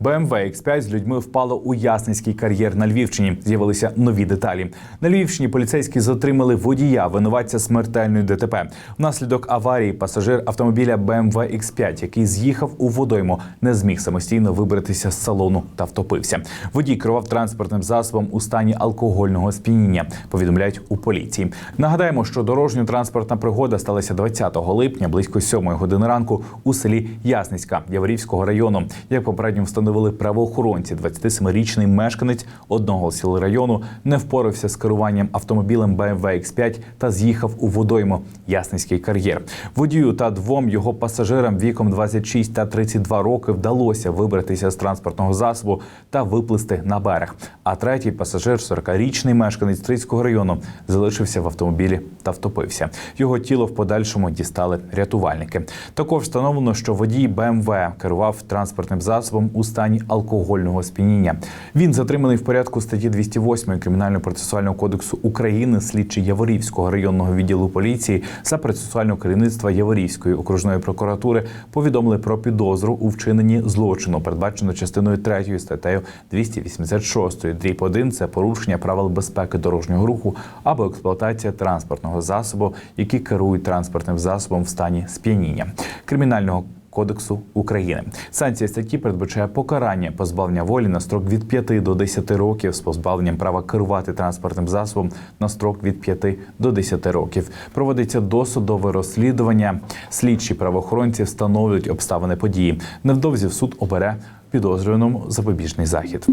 BMW X5 з людьми впало у Ясницький кар'єр на Львівщині. З'явилися нові деталі. На Львівщині поліцейські затримали водія, винуватця смертельної ДТП. Внаслідок аварії пасажир автомобіля BMW X5, який з'їхав у водойму, не зміг самостійно вибратися з салону та втопився. Водій керував транспортним засобом у стані алкогольного сп'яніння. Повідомляють у поліції. Нагадаємо, що дорожньо-транспортна пригода сталася 20 липня близько 7 години ранку у селі Ясницька Яворівського району. Як попередньо встановили правоохоронці, 27-річний мешканець одного сіл району не впорався з керуванням автомобілем BMW X5 та з'їхав у водойму Ясницький кар'єр. Водію та двом його пасажирам віком 26 та 32 роки вдалося вибратися з транспортного засобу та виплисти на берег. А третій пасажир, 40-річний мешканець Трицького району, залишився в автомобілі та втопився. Його тіло в подальшому дістали рятувальники. Також встановлено, що водій БМВ керував транспортним засобом у стані алкогольного сп'яніння. Він затриманий в порядку статті 208 Кримінально-процесуального кодексу України слідчі Яворівського районного відділу поліції за процесуального керівництва Яворівської окружної прокуратури повідомили про підозру у вчиненні злочину, передбачено частиною 3 статтею 286 дріб 1 – це порушення правил безпеки дорожнього руху або експлуатація транспортного засобу, які керують транспортним засобом в стані сп'яніння кримінального. Кодексу України санкція статті передбачає покарання позбавлення волі на строк від 5 до 10 років з позбавленням права керувати транспортним засобом на строк від 5 до 10 років. Проводиться досудове розслідування. Слідчі правоохоронці встановлюють обставини події. Невдовзі в суд обере підозрюваному запобіжний захід.